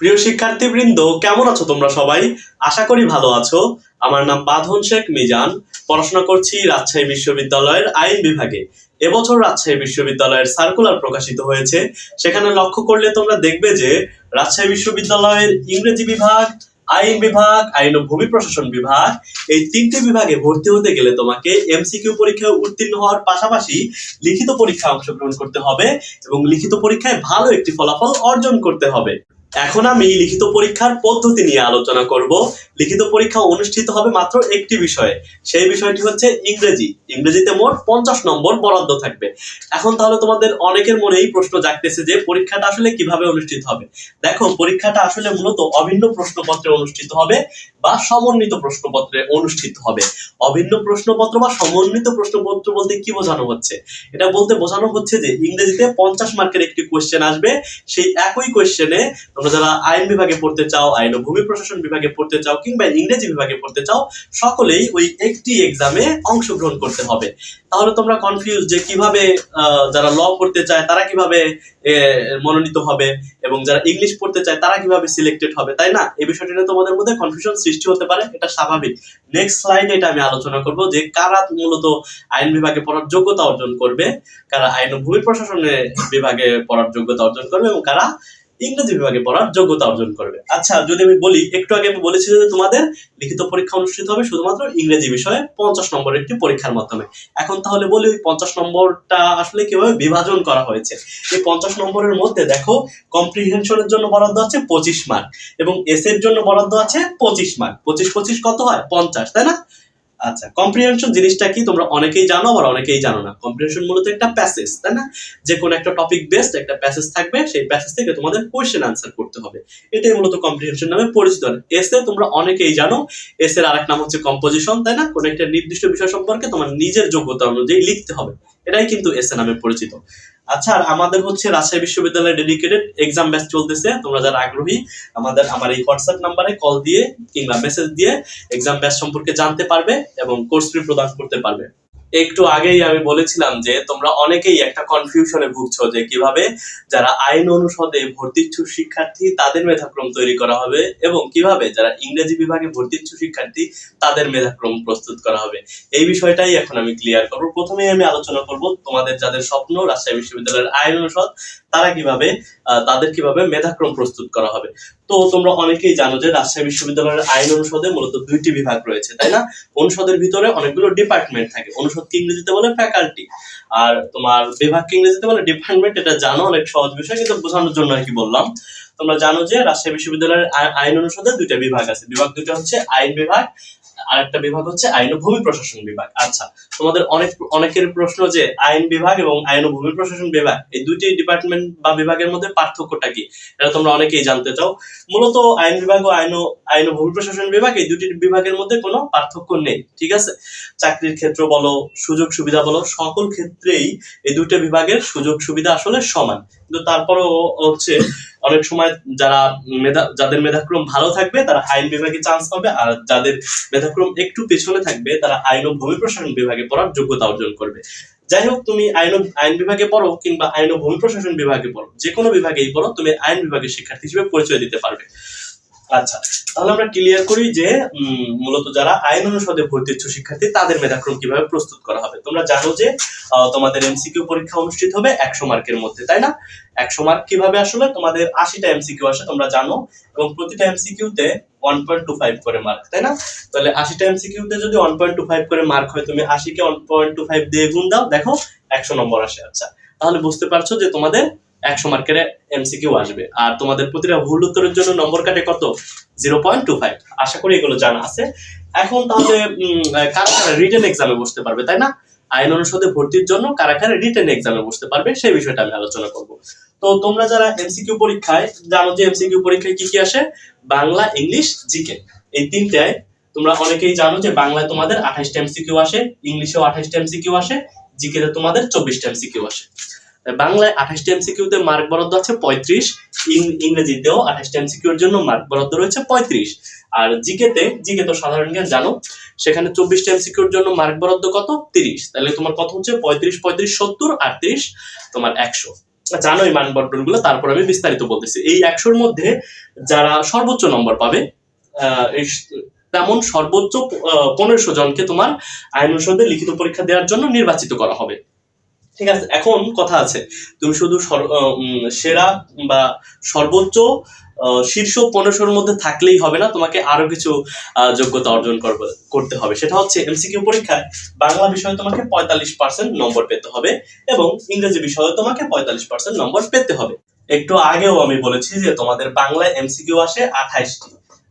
প্রিয় শিক্ষার্থীবৃন্দ, কেমন আছো তোমরা সবাই? আশা করি ভালো আছো। আমার নাম বাঁধন শেখ মিজান। পড়াশোনা করছি রাজশাহী বিশ্ববিদ্যালয়ের আইন বিভাগে। এবছর রাজশাহী বিশ্ববিদ্যালয়ের সার্কুলার প্রকাশিত হয়েছে। সেখানে লক্ষ্য করলে তোমরা দেখবে যে, রাজশাহী বিশ্ববিদ্যালয়ের ইংরেজি বিভাগ, আইন বিভাগ, আইন ও ভূমি প্রশাসন বিভাগ এই তিনটি বিভাগে ভর্তি হতে গেলে তোমাকে এমসিকিউ পরীক্ষায় উত্তীর্ণ হওয়ার পাশাপাশি লিখিত পরীক্ষায় অংশগ্রহণ করতে হবে এবং লিখিত পরীক্ষায় ভালো একটি ফলাফল অর্জন করতে হবে। এখন আমি লিখিত পরীক্ষার পদ্ধতি নিয়ে আলোচনা করব। লিখিত পরীক্ষা অনুষ্ঠিত হবে মাত্র একটি বিষয়ে। সেই বিষয়টি হচ্ছে ইংরেজি। ইংরেজিতে মোট পঞ্চাশ নম্বর বরাদ্দ থাকবে। এখন তাহলে তোমাদের অনেকের মনেই প্রশ্ন জাগতেছে যে পরীক্ষাটা আসলে কীভাবে অনুষ্ঠিত হবে? দেখো, পরীক্ষাটা আসলে মূলত অভিন্ন প্রশ্নপত্রে অনুষ্ঠিত হবে বা সমন্বিত প্রশ্নপত্রে অনুষ্ঠিত হবে। অভিন্ন প্রশ্নপত্র বা সমন্বিত প্রশ্নপত্র বলতে কি বোঝানো হচ্ছে? এটা বলতে বোঝানো হচ্ছে যে ইংরেজিতে পঞ্চাশ মার্কের একটি কোয়েশ্চেন আসবে। সেই একই কোয়েশ্চেনে তোমরা যারা আইন বিভাগে পড়তে চাও, আইন ও ভূমি প্রশাসন বিভাগে পড়তে চাও কিংবা ইংরেজি বিভাগে পড়তে চাও, সকলেই ওই একটি এক্সামে অংশগ্রহণ করতে হবে। তাহলে তোমরা কনফিউজ যে কীভাবে যারা ল পড়তে চায় তারা কীভাবে মনোনীত হবে এবং যারা ইংলিশ পড়তে চায় তারা কীভাবে সিলেক্টেড হবে, তাই না? এই বিষয়টি নিয়ে তোমাদের মধ্যে কনফিউশন সৃষ্টি হতে পারে, এটা স্বাভাবিক। নেক্সট স্লাইডে এটা আমি আলোচনা করব যে কারা মূলত আইন বিভাগে পড়ার যোগ্যতা অর্জন করবে, কারা আইন ও ভূমি প্রশাসনের বিভাগে পড়ার যোগ্যতা অর্জন করবে এবং কারা ইংরেজি বিভাগে পড়ার যোগ্যতা অর্জন করবে। আচ্ছা যদি আমি বলি, একটু আগে আমি বলেছি যে তোমাদের লিখিত পরীক্ষা অনুষ্ঠিত হবে শুধুমাত্র ইংরেজি বিষয়ে পঞ্চাশ নম্বরের একটি পরীক্ষার মাধ্যমে। এখন তাহলে বলি, ওই পঞ্চাশ নম্বরটা আসলে কীভাবে বিভাজন করা হয়েছে? এই পঞ্চাশ নম্বরের মধ্যে দেখো কম্প্রিহেনশনের জন্য বরাদ্দ আছে পঁচিশ মার্ক এবং এস এর জন্য বরাদ্দ আছে পঁচিশ মার্ক পঁচিশ পঁচিশ কত হয়? পঞ্চাশ, তাই না? আচ্ছা কম্প্রিহেনশন জিনিসটা কি? তোমরা অনেকেই জানো, আবার অনেকেই জানো না। কম্প্রিহেনশন মূলত একটা প্যাসেজ তাই না? যে কোনো একটা টপিক বেসড একটা প্যাসেজ থাকবে, সেই প্যাসেজ থেকে তোমাদের কোয়েশ্চেন আনসার করতে হবে। এটাই মূলত কম্প্রিহেনশন নামে পরিচিত। এসে তোমরা অনেকেই জানো এস এর আরেক নাম হচ্ছে কম্পোজিশন তাই না? কোনো একটা নির্দিষ্ট বিষয় সম্পর্কে তোমার নিজের যোগ্যতা অনুযায়ী লিখতে হবে। এটাই কিন্তু এসে নামে পরিচিত। আচ্ছা আর আমাদের হচ্ছে রাজশাহী বিশ্ববিদ্যালয়ে ডেডিকেটেড এক্সাম ব্যাচ চলতেছে। তোমরা যারা আগ্রহী, আমাদের, আমার এই হোয়াটসঅ্যাপ নাম্বারে কল দিয়ে কিংবা মেসেজ দিয়ে এক্সাম ব্যাচ সম্পর্কে জানতে পারবে এবং কোর্স ফি প্রদান করতে পারবে। একটু আগেই আমি বলেছিলাম যে তোমরা অনেকেই একটা কনফিউশনে ভুগছো যে কীভাবে যারা আইন অনুষদে ভর্তিচ্ছু শিক্ষার্থী, তাদের মেধাক্রম তৈরি করা হবে এবং কীভাবে যারা ইংরেজি বিভাগে ভর্তিচ্ছু শিক্ষার্থী, তাদের মেধাক্রম প্রস্তুত করা হবে। এই বিষয়টাই এখন আমি ক্লিয়ার করব। প্রথমেই আমি আলোচনা করব তোমাদের যাদের স্বপ্ন রাজশাহী বিশ্ববিদ্যালয়ের আইন অনুষদ তারা কীভাবে তাদের কীভাবে মেধাক্রম প্রস্তুত করা হবে? তো তোমরা অনেকেই জানো যে রাজশাহী বিশ্ববিদ্যালয়ের আইন অনুষদে মূলত দুইটি বিভাগ রয়েছে, তাই না? অনুষদের ভিতরে অনেকগুলো ডিপার্টমেন্ট থাকে, অনুষদ অনুষদকে ইংরেজিতে বলে? ফ্যাকাল্টি। আর তোমার বিভাগ বিভাগকে ইংরেজিতে বলে? ডিপার্টমেন্ট, এটা জানো, অনেক সহজ বিষয়, কিন্তু বোঝানোর জন্য আর কি বললাম। তোমরা জানো যে রাজশাহী বিশ্ববিদ্যালয়ের আই- আইন অনুষদে দুইটা বিভাগ আছে, বিভাগ দুটো হচ্ছে আইন বিভাগ আরেকটা বিভাগ হচ্ছে আইন ও ভূমি প্রশাসন বিভাগ। আচ্ছা তোমাদের অনেক, অনেকের প্রশ্ন যে আইন বিভাগ এবং আইন ও ভূমি প্রশাসন বিভাগ, এই দুইটি ডিপার্টমেন্ট বা বিভাগের মধ্যে পার্থক্যটা কি? এটা তোমরা অনেকেই জানতে চাও। মূলত আইন বিভাগ ও আইন ও আইন ও ভূমি প্রশাসন বিভাগ, এই দুটি বিভাগের মধ্যে কোনো পার্থক্য নেই, ঠিক আছে? চাকরির ক্ষেত্র বলো, সুযোগ সুবিধা বলো, সকল ক্ষেত্রেই এই দুটো বিভাগের সুযোগ সুবিধা আসলে সমান। কিন্তু তারপরেও হচ্ছে অনেক সময় যারা মেধা, যাদের মেধাক্রম ভালো থাকবে, তারা আইন বিভাগে চান্স পাবে, আর যাদের মেধাক্রম একটু পেছনে থাকবে, তারা আইন ও ভূমি প্রশাসন বিভাগে পড়ার যোগ্যতা অর্জন করবে। যাই হোক, তুমি আইন আইন বিভাগে পড়ো কিংবা আইন ও ভূমি প্রশাসন বিভাগে পড়ো যে কোনো বিভাগেই পড়ো, তুমি আইন বিভাগের শিক্ষার্থী হিসেবে পরিচয় দিতে পারবে। আচ্ছা তাহলে আমরা ক্লিয়ার করি যে মূলত যারা আইন অনুষদে ভর্তি ইচ্ছুক শিক্ষার্থী, তাদের মেধাক্রম কীভাবে প্রস্তুত করা হবে? তোমরা জানো যে তোমাদের এমসিকিউ পরীক্ষা অনুষ্ঠিত হবে একশো মার্কের মধ্যে, তাই না? একশো মার্ক কীভাবে আসলে তোমাদের আশিটা এমসিকিউ আসে, তোমরা জানো। এবং প্রতিটা এমসিকিউতে ওয়ান পয়েন্ট টু ফাইভ করে মার্ক তাই না? তাহলে আশিটা এমসিকিউতে যদি ওয়ান পয়েন্ট টু ফাইভ করে মার্ক হয়, তুমি আশিকে ওয়ান পয়েন্ট টু ফাইভ দিয়ে গুণ দাও। দেখো, একশো নম্বর আসে আচ্ছা। তাহলে বুঝতে পারছ যে তোমাদের একশো মার্কের এমসিকিউ আসবে। আর তোমাদের প্রতিটা ভুল উত্তরের জন্য নম্বর কাটে কত? জিরো পয়েন্ট টু ফাইভ আশা করি এগুলো জানা আছে। এখন তাহলে কারা কারা রিটেন এক্সামে বসতে পারবে, তাই না? আইন অনুষদে ভর্তির জন্য কারা কারা রিটেন এক্সামে বসতে পারবে, সেই বিষয়টা আমি আলোচনা করব। তো তোমরা যারা এমসিকিউ পরীক্ষায়, জানো যে এমসিকিউ পরীক্ষায় কি কি আসে? বাংলা, ইংলিশ জিকে এই তিনটায় তোমরা অনেকেই জানো যে বাংলায় তোমাদের আঠাশটা এমসিকিউ আসে, ইংলিশেও আঠাশটা এমসিকিউ আসে জিকেতে তোমাদের চব্বিশটা এমসিকিউ আসে। বাংলায় আঠাশটা এমসিকিউতে মার্ক বরাদ্দ আছে পঁয়ত্রিশ ইংরেজিতেও আঠাশটা এমসিকিউর জন্য মার্ক বরাদ্দ রয়েছে পঁয়ত্রিশ। আর জিকেতে জিকে তো সাধারণ জ্ঞান, জানো? সেখানে চব্বিশটা এমসিকিউর জন্য মার্ক বরাদ্দ কত? তিরিশ। তাহলে তোমার কত হচ্ছে? পঁয়ত্রিশ পঁয়ত্রিশ, সত্তর আর তিরিশ তোমার একশো। জানোই মানবন্টনগুলো তারপর আমি বিস্তারিত বলতেছি। এই একশোর মধ্যে যারা সর্বোচ্চ নম্বর পাবে এই তেমন সর্বোচ্চ পনেরোশো জনকে তোমার আইন অনুষদে লিখিত পরীক্ষা দেওয়ার জন্য নির্বাচিত করা হবে। ঠিক আছে, এখন কথা আছে। তুমি শুধু সর- বা সর্বোচ্চ শীর্ষ পনেরোশোর মধ্যে থাকলেই হবে না, তোমাকে আরও কিছু যোগ্যতা অর্জন করতে হবে। সেটা হচ্ছে এমসিকিউ পরীক্ষায় বাংলা বিষয়ে তোমাকে পঁয়তাল্লিশ পার্সেন্ট নম্বর পেতে হবে এবং ইংরেজি বিষয়ে তোমাকে পঁয়তাল্লিশ পার্সেন্ট নম্বর পেতে হবে। একটু আগেও আমি বলেছি যে তোমাদের বাংলায় এমসিকিউ আসে আঠাইশটি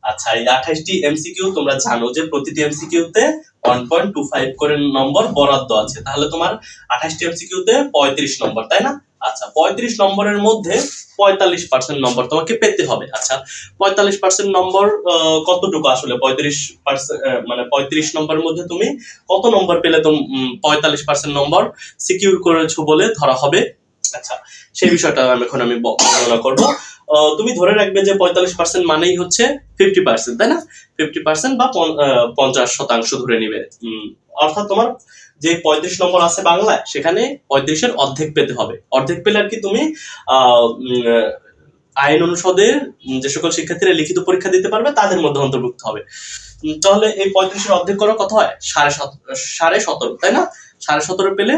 আচ্ছা এই আঠাইশটি এমসিকিউ তোমরা জানো যে প্রতিটি এমসিকিউ তে ওয়ান পয়েন্ট টু ফাইভ করে নম্বর বরাদ্দ আছে। তাহলে তোমার আঠাইশটি এমসিকিউ তে পঁয়ত্রিশ নম্বর, তাই না? আচ্ছা পঁয়ত্রিশ নম্বরের মধ্যে পঁয়তাল্লিশ পার্সেন্ট নম্বর তোমাকে পেতে হবে। আচ্ছা পঁয়তাল্লিশ পার্সেন্ট নম্বর কতটুকু আসলে? পঁয়ত্রিশ পার্সেন্ট মানে পঁয়ত্রিশ নম্বরের মধ্যে তুমি কত নম্বর পেলে তুমি পঁয়তাল্লিশ পার্সেন্ট নম্বর সিকিউর করেছ বলে ধরা হবে? আচ্ছা সেই বিষয়টা আমি এখন আমি বর্ণনা করব। তুমি ধরে রাখবে যে পঁয়তাল্লিশ পার্সেন্ট মানেই হচ্ছে ফিফটি পার্সেন্ট তাই না? ফিফটি পার্সেন্ট বা পঞ্চাশ শতাংশ ধরে নিবে। অর্থাৎ তোমার যে পঁয়ত্রিশ নম্বর আছে বাংলায়, সেখানে পঁয়ত্রিশের অর্ধেক পেতে হবে। অর্ধেক পেলে আর কি তুমি আইন অনুষদের যে সকল শিক্ষার্থীরা লিখিত পরীক্ষা দিতে পারবে, তাদের মধ্যে অন্তর্ভুক্ত হবে। তাহলে এই পঁয়ত্রিশের অর্ধেক করা কত হয়? সাড়ে সাত, সাড়ে সতেরো, তাই না? সাড়ে সতেরো পেলে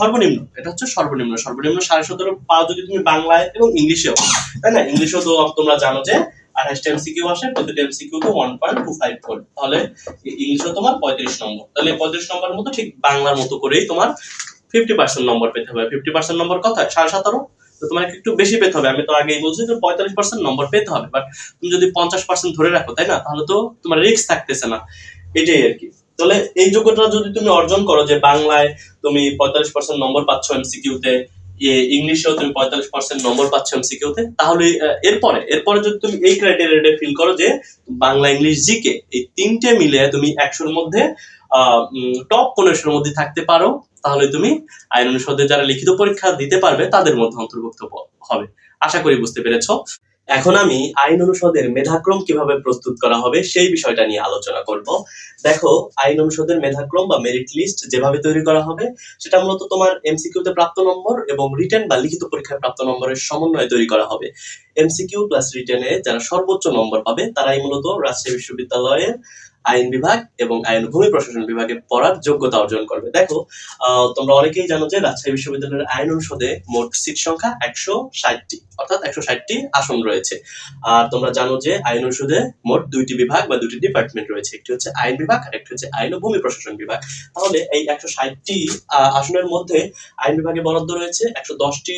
সর্বনিম্ন, এটা হচ্ছে সর্বনিম্ন। সর্বনিম্ন সাড়ে সতেরো পাও যদি তুমি বাংলায় এবং ইংলিশেও, তাই না? ইংলিশেও তো তোমরা জানো যে, আঠাশটা এমসিকিউ আসে প্রতিটা এমসিকিউ তো ওয়ান পয়েন্ট টু ফাইভ করে তাহলে ইংলিশও তোমার পঁয়ত্রিশ নম্বর। তাহলে পঁয়ত্রিশ নম্বরের মতো ঠিক বাংলার মতো করেই তোমার ফিফটি পার্সেন্ট নম্বর পেতে হবে। ফিফটি পার্সেন্ট নম্বর কত সাড়ে সতেরো। তো তোমাকে একটু বেশি পেতে হবে। আমি তো আগেই বলছি যে পঁয়তাল্লিশ পার্সেন্ট নম্বর পেতে হবে বাট তুমি যদি পঞ্চাশ পার্সেন্ট ধরে রাখো, তাই না? তাহলে তো তোমার রিস্ক থাকতেছে না। এটাই আর কি তাহলে এই যোগ্যতা যদি তুমি অর্জন করো যে বাংলায় তুমি পঁয়তাল্লিশ পার্সেন্ট নম্বর পাচ্ছ এমসিকিউতে ইংলিশেও তুমি পঁয়তাল্লিশ পার্সেন্ট নম্বর পাচ্ছ এমসিকিউতে তাহলে এরপরে এরপরে যদি তুমি এই ক্রাইটেরিয়াটা ফিল করো যে বাংলা, ইংলিশ জিকে এই তিনটে মিলে তুমি একশোর মধ্যে টপ পনেরোশোর মধ্যে থাকতে পারো, তাহলে তুমি আইন অনুষদে যারা লিখিত পরীক্ষা দিতে পারবে, তাদের মধ্যে অন্তর্ভুক্ত হবে। আশা করি বুঝতে পেরেছ। এখন আমি আইন অনুষদের মেধাক্রম কীভাবে প্রস্তুত করা হবে, সেই বিষয়টা নিয়ে আলোচনা করব। দেখো, আইন অনুষদের মেধাক্রম বা মেরিট লিস্ট যেভাবে তৈরি করা হবে, সেটা মূলত তোমার এমসিকিউতে প্রাপ্ত নম্বর এবং রিটেন বা লিখিত পরীক্ষায় প্রাপ্ত নম্বরের সমন্বয়ে তৈরি করা হবে। এমসিকিউ প্লাস রিটেনে যারা সর্বোচ্চ নম্বর পাবে, তারাই মূলত রাজশাহী বিশ্ববিদ্যালয়ের আইন বিভাগ এবং আইন ভূমি প্রশাসন বিভাগে পড়ার যোগ্যতা অর্জন করবে। দেখো তোমরা অনেকেই জানো যে রাজশাহী বিশ্ববিদ্যালয়ের আইন অনুষদে মোট সিট সংখ্যা একশো ষাটটি, অর্থাৎ একশো ষাটটি আসন রয়েছে। আর তোমরা জানো যে আইন অনুষদে মোট দুইটি বিভাগ বা দুটি ডিপার্টমেন্ট রয়েছে, একটি হচ্ছে আইন বিভাগ আর একটি হচ্ছে আইন ও ভূমি প্রশাসন বিভাগ। তাহলে এই একশো ষাটটি আসনের মধ্যে আইন বিভাগে বরাদ্দ রয়েছে, একশো দশটি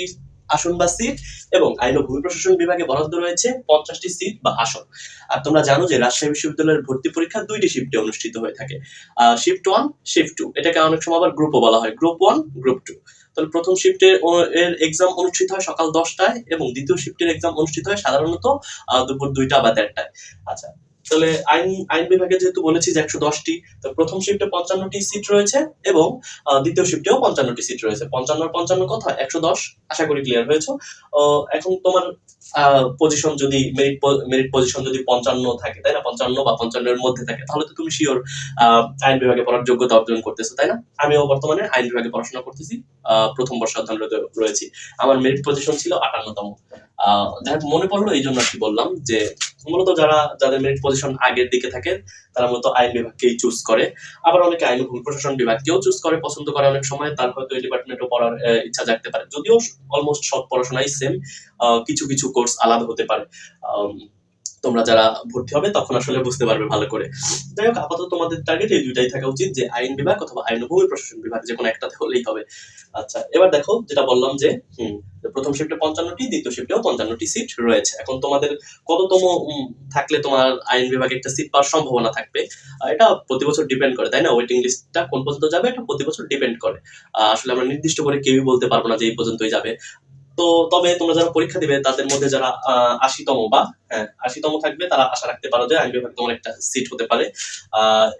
আসন বা সিট এবং আইন ও ভূমি প্রশাসন বিভাগে বরাদ্দ রয়েছে পঞ্চাশটি সিট বা আসন। আর তোমরা জানো যে রাজশাহী বিশ্ববিদ্যালয়ের ভর্তি পরীক্ষা দুইটি শিফটে অনুষ্ঠিত হয়ে থাকে। শিফট ওয়ান শিফট টু এটাকে অনেক সময় আবার গ্রুপও বলা হয়। গ্রুপ ওয়ান গ্রুপ টু তাহলে প্রথম শিফটের এর এক্সাম অনুষ্ঠিত হয় সকাল দশটায় এবং দ্বিতীয় শিফটের এক্সাম অনুষ্ঠিত হয় সাধারণত দুপুর দুইটা বা দেড়টায়। আচ্ছা তাহলে আইন আইন বিভাগে যেহেতু বলেছি যে একশো দশটি প্রথম শিফটে পঞ্চান্নটি সিট রয়েছে এবং দ্বিতীয় শিফটেও পঞ্চান্নটি সিট রয়েছে। পঞ্চান্ন পঞ্চান্ন হয় একশো দশ আশা করি ক্লিয়ার হয়েছে। এখন তোমার পজিশন যদি মেরিট মেরিট পজিশন যদি পঞ্চান্ন থাকে তাই না? পঞ্চান্ন বা পঞ্চান্নের মধ্যে থাকে তাহলে তো তুমি শিওর আইন বিভাগে পড়ার যোগ্যতা অর্জন করতেছো তাই না? আমিও বর্তমানে আইন বিভাগে পড়াশোনা করতেছি প্রথম বর্ষ অধ্যয়ন রয়েছি। আমার মেরিট পজিশন ছিল আটান্নতম। আহ, মনে পড়ল এই জন্য আর কি বললাম যে মূলত যারা, যাদের মেরিট পজিশন আগের দিকে থাকে তারা মূলত আইন বিভাগকেই চুজ করে। আবার অনেকে আইন ভূমি প্রশাসন বিভাগকেও চুজ করে, পছন্দ করে অনেক সময়, তার হয়তো এই ডিপার্টমেন্টও পড়ার ইচ্ছা জাগতে পারে। যদিও অলমোস্ট সব পড়াশোনাই সেম কিছু কিছু কোর্স আলাদা হতে পারে। তোমরা যারা ভর্তি হবে তখন আসলে বুঝতে পারবে ভালো করে। যাই হোক, আপাতত তোমাদের টার্গেট এই দুইটাই থাকা উচিত, যে আইন বিভাগ অথবা আইন ভূমি প্রশাসন বিভাগ, যে কোনো একটাতে হলেই হবে। আচ্ছা এবার দেখো যেটা বললাম যে প্রথম শিফটে পঞ্চান্নটি, দ্বিতীয় শিফটেও পঞ্চান্নটি সিট রয়েছে। এখন তোমাদের কততম থাকলে তোমার আইন বিভাগে একটা সিট পাওয়ার সম্ভাবনা থাকবে। এটা প্রতি বছর ডিপেন্ড করে, তাই না? ওয়েটিং লিস্টটা কোন পর্যন্ত যাবে, এটা প্রতি বছর ডিপেন্ড করে। আসলে আমরা নির্দিষ্ট করে কেউই বলতে পারব না যে এই পর্যন্তই যাবে। তো তবে তোমরা যারা পরীক্ষা দিবে, তাদের মধ্যে যারা আশিতম বা হ্যাঁ আশিতম থাকবে, তারা আশা রাখতে পারো যে আইন বিভাগ তোমার একটা সিট হতে পারে।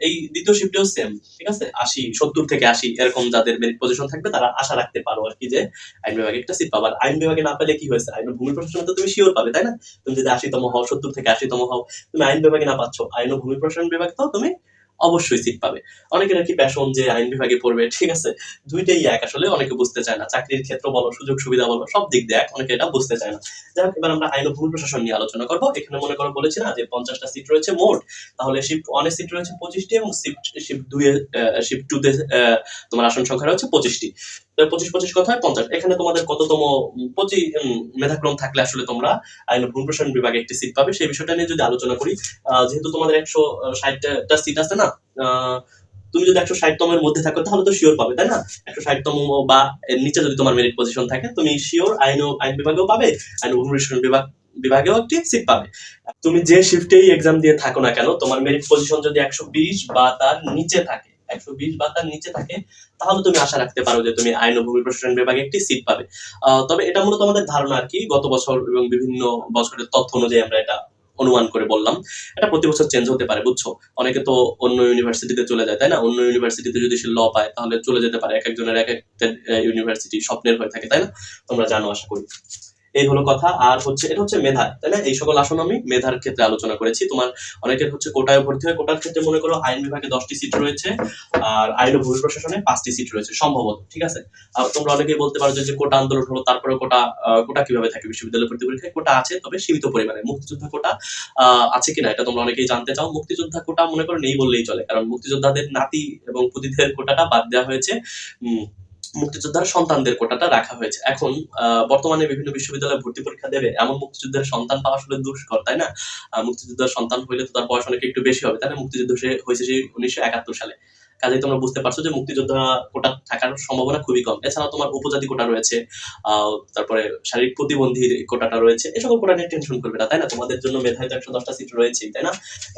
এই দ্বিতীয় শিফটেও সেম ঠিক আছে? আশি, সত্তর থেকে আশি, এরকম যাদের মেরিট পজিশন থাকবে, তারা আশা রাখতে পারো আর কি যে আইন বিভাগে একটা সিট পাবার আইন বিভাগে না পেলে কি হয়েছে? আইন ভূমি প্রশাসনে তো তুমি শিওর পাবে, তাই না? তুমি যদি আশিতম হও, সত্তর থেকে আশিতম হও, তুমি আইন বিভাগে না পাচ্ছ। আইন ও ভূমি প্রশাসন বিভাগ তো তুমি অবশ্যই সিট পাবে। অনেকের আর কি প্যাশন যে আইন বিভাগে পড়বে, ঠিক আছে? দুইটাই এক। আসলে অনেকে বুঝতে চায় না। চাকরির ক্ষেত্র বলো, সুযোগ সুবিধা বলো, সব দিক দিয়ে এক। অনেকে এটা বুঝতে চায় না। যাই হোক, এবার আমরা আইন ও ভূমি প্রশাসন নিয়ে আলোচনা করব। এখানে মনে করো বলেছি না যে পঞ্চাশটা সিট রয়েছে মোট। তাহলে শিফট ওয়ানে সিট রয়েছে পঁচিশটি এবং শিফট শিফট দুই শিফট টু তে তোমার আসন সংখ্যা রয়েছে পঁচিশটি। পঁচিশ পঁচিশ কথায় পঞ্চাশ। এখানে তোমাদের কততম প্রতি মেধাক্রম থাকলে আসলে তোমরা আইন ভূমি প্রশাসন বিভাগে একটি সিট পাবে। সেই বিষয়টা নিয়ে যদি আলোচনা করি যেহেতু তোমাদের একশো ষাটটা সিট আছে না তুমি যদি একশো ষাটতমের মধ্যে থাকো, তাহলে তো শিওর পাবে, তাই না? একশো ষাটতম বা নিচে যদি তোমার মেরিট পজিশন থাকে, তুমি শিওর আইন আইন বিভাগেও পাবে, আইন ভূমি বিভাগ, বিভাগেও একটি সিট পাবে। তুমি যে শিফটেই এক্সাম দিয়ে থাকো না কেন, তোমার মেরিট পজিশন যদি একশো বিশ বা তার নিচে থাকে একশো বিশ বা তার নিচে থাকে, তাহলে তুমি আশা রাখতে পারো যে তুমি আইন ও ভূমি প্রশাসন বিভাগে একটি সিট পাবে। তবে এটা মূলত আমাদের ধারণা আর কি, গত বছর এবং বিভিন্ন বছরের তথ্য অনুযায়ী আমরা এটা অনুমান করে বললাম। এটা প্রতি বছর চেঞ্জ হতে পারে, বুঝছ? অনেকে তো অন্য ইউনিভার্সিটিতে চলে যায়, তাই না? অন্য ইউনিভার্সিটিতে যদি সে ল পায়, তাহলে চলে যেতে পারে। এক একজনের এক একটা ইউনিভার্সিটি স্বপ্নের হয়ে থাকে, তাই না? তোমরা জানো, আশা করি। এই হলো কথা। আর হচ্ছে, এটা হচ্ছে মেধা তাই না? এই সকল আসন আমি মেধার ক্ষেত্রে আলোচনা করেছি। তোমার অনেকের হচ্ছে কোটায় ভর্তি হয় কোটার ক্ষেত্রে মনে করো আইন বিভাগে দশটি সিট রয়েছে, আর আইন ও ভূমি প্রশাসনে পাঁচটি সিট রয়েছে, সম্ভবত, ঠিক আছে? তোমরা অনেকেই বলতে পারো যে কোটা আন্দোলন হলো তারপরে কোটা কোটা কীভাবে থাকে বিশ্ববিদ্যালয় ভর্তি পরীক্ষায় কোটা আছে, তবে সীমিত পরিমাণে। মুক্তিযোদ্ধা কোটা আছে কিনা, এটা তোমরা অনেকেই জানতে চাও। মুক্তিযোদ্ধা কোটা মনে করো নেই বললেই চলে, কারণ মুক্তিযোদ্ধাদের নাতি এবং পুতিদের কোটাটা বাদ দেওয়া হয়েছে। মুক্তিযোদ্ধার সন্তানদের কোটাটা রাখা হয়েছে। এখন বর্তমানে বিভিন্ন বিশ্ববিদ্যালয়ে ভর্তি পরীক্ষা দেবে এমন মুক্তিযুদ্ধের সন্তান পাওয়া আসলে দুষ্কর, তাই না? মুক্তিযোদ্ধার সন্তান হইলে তো তার বয়স অনেক একটু বেশি হবে, তাই না? মুক্তিযুদ্ধ সে হয়েছে সেই উনিশশো একাত্তর সালে। কাজেই তোমরা বুঝতে পারছ যে মুক্তিযোদ্ধা কোটা থাকার সম্ভাবনা খুবই কম। এছাড়া তোমার উপজাতি কোটা রয়েছে তারপরে শারীরিক প্রতিবন্ধীর কোটাটা রয়েছে এ সকল কোটা নিয়ে টেনশন করবে না তাই না? তোমাদের জন্য মেধায় তো একশো দশটা সিট রয়েছে তাই না?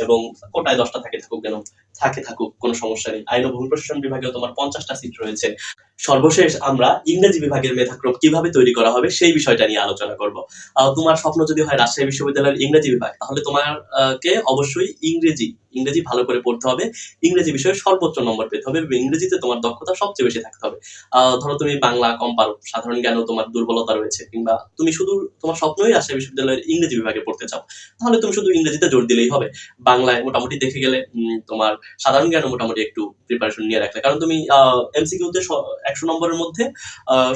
এবং কোটায় দশটা থাকে থাকুক কেন থাকে থাকুক কোনো সমস্যা নেই। আইন ও ভূমি প্রশাসন বিভাগেও তোমার পঞ্চাশটা সিট রয়েছে। সর্বশেষ আমরা ইংরেজি বিভাগের মেধাক্রম কীভাবে তৈরি করা হবে সেই বিষয়টা নিয়ে আলোচনা করব। তোমার স্বপ্ন যদি হয় রাজশাহী বিশ্ববিদ্যালয়ের ইংরেজি বিভাগ তাহলে তোমার আহ, কে অবশ্যই ইংরেজি ইংরেজি ভালো করে পড়তে হবে। ইংরেজি বিষয়ে সর্বোচ্চ নম্বর পেতে হবে। ইংরেজিতে তোমার দক্ষতা সবচেয়ে বেশি থাকতে হবে। ধরো তুমি বাংলা কম পারো সাধারণ জ্ঞানও তোমার দুর্বলতা রয়েছে কিংবা তুমি শুধু তোমার স্বপ্নই রাজশাহী বিশ্ববিদ্যালয়ের ইংরেজি বিভাগে পড়তে চাও, তাহলে তুমি শুধু ইংরেজিতে জোর দিলেই হবে। বাংলায় মোটামুটি দেখে গেলে তোমার সাধারণ জ্ঞানও মোটামুটি একটু প্রিপারেশন নিয়ে রাখলে। কারণ তুমি এমসিকিউতে একশো নম্বরের মধ্যে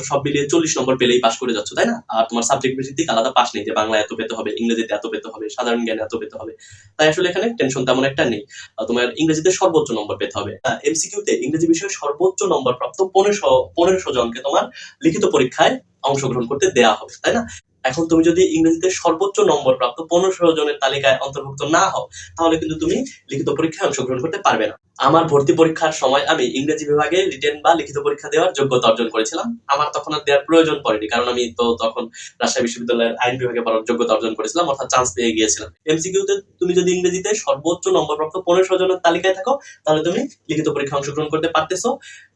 সব মিলিয়ে চল্লিশ নম্বর পেলেই পাস করে যাচ্ছ, তাই না? আর তোমার সাবজেক্ট ভিত্তিক আলাদা পাস নেই যে বাংলা এত পেতে হবে, ইংরেজিতে এত পেতে হবে, সাধারণ জ্ঞানে এত পেতে হবে। তাই আসলে এখানে টেনশন তেমন একটা নেই তোমার ইংরেজিতে সর্বোচ্চ নম্বর পেতে হবে। এমসিকিউতে ইংরেজি বিষয়ে সর্বোচ্চ নম্বর প্রাপ্ত পনেরোশো পনেরোশো জনকে তোমার লিখিত পরীক্ষায় অংশগ্রহণ করতে দেয়া হবে, তাই না? এখন তুমি যদি ইংরেজিতে সর্বোচ্চ নম্বর প্রাপ্ত পনেরোশো জনের তালিকায় অন্তর্ভুক্ত না হও, তাহলে কিন্তু তুমি লিখিত পরীক্ষায় অংশগ্রহণ করতে পারবে না। আমার ভর্তি পরীক্ষার সময় আমি ইংরেজি বিভাগে রিটেন বা লিখিত পরীক্ষা দেওয়ার যোগ্যতা অর্জন করেছিলাম। আমার তখন আর দেওয়ার প্রয়োজন পড়েনি, কারণ আমি তো তখন রাজশাহী বিশ্ববিদ্যালয়ের আইন বিভাগে পড়ার যোগ্যতা অর্জন করেছিলাম, অর্থাৎ চান্স পেয়ে গিয়েছিলাম। এমসিকিউতে তুমি যদি ইংরেজিতে সর্বোচ্চ নম্বর প্রাপ্ত পনেরোশো জনের তালিকায় থাকো, তাহলে তুমি লিখিত পরীক্ষা অংশগ্রহণ করতে পারতেছো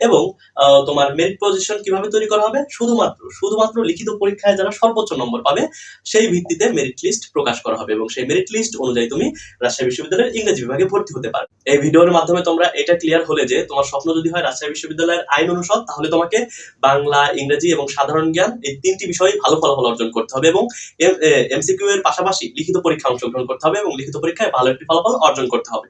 এবং তোমার মেরিট পজিশন কীভাবে তৈরি করা হবে? শুধুমাত্র শুধুমাত্র লিখিত পরীক্ষায় যারা সর্বোচ্চ নম্বর পাবে, সেই ভিত্তিতে মেরিট লিস্ট প্রকাশ করা হবে এবং সেই মেরিট লিস্ট অনুযায়ী তুমি রাজশাহী বিশ্ববিদ্যালয়ের ইংরেজি বিভাগে ভর্তি হতে পারবে। এই ভিডিওর মাধ্যমে তোমরা এটা ক্লিয়ার হলে যে তোমার স্বপ্ন যদি হয় রাজশাহী বিশ্ববিদ্যালয়ের আইন অনুষদ, তাহলে তোমাকে বাংলা, ইংরেজি এবং সাধারণ জ্ঞান এই তিনটি বিষয়ে ভালো ফলাফল অর্জন করতে হবে এবং এমসিকিউ এর পাশাপাশি লিখিত পরীক্ষা অংশগ্রহণ করতে হবে এবং লিখিত পরীক্ষায় ভালো একটি ফলাফল অর্জন করতে হবে।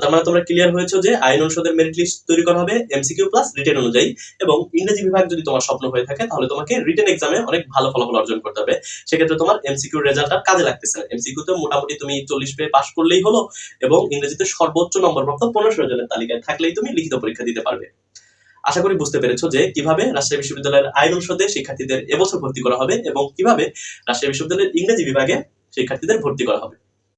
তার মানে তোমরা ক্লিয়ার হয়েছো যে আইন অনুষদের মেরিট লিস্ট তৈরি করা হবে এমসিকিউ প্লাস রিটেন অনুযায়ী এবং ইংরেজি বিভাগ যদি তোমার স্বপ্ন হয়ে থাকে, তাহলে তোমাকে রিটেন এক্সামে অনেক ভালো ফলাফল অর্জন করতে হবে। সেক্ষেত্রে তোমার এমসিকিউ রেজাল্টটা কাজে লাগতেছে। না এমসিকিউ তে মোটামুটি তুমি চল্লিশ পেয়ে পাস করলেই হলো এবং ইংরেজিতে সর্বোচ্চ নম্বর প্রাপ্ত পনেরোশো জনের তালিকায় থাকলেই তুমি লিখিত পরীক্ষা দিতে পারবে। আশা করি বুঝতে পেরেছ যে কীভাবে রাজশাহী বিশ্ববিদ্যালয়ের আইন অনুষদে শিক্ষার্থীদের এবছর ভর্তি করা হবে এবং কীভাবে রাজশাহী বিশ্ববিদ্যালয়ের ইংরেজি বিভাগে শিক্ষার্থীদের ভর্তি করা হবে।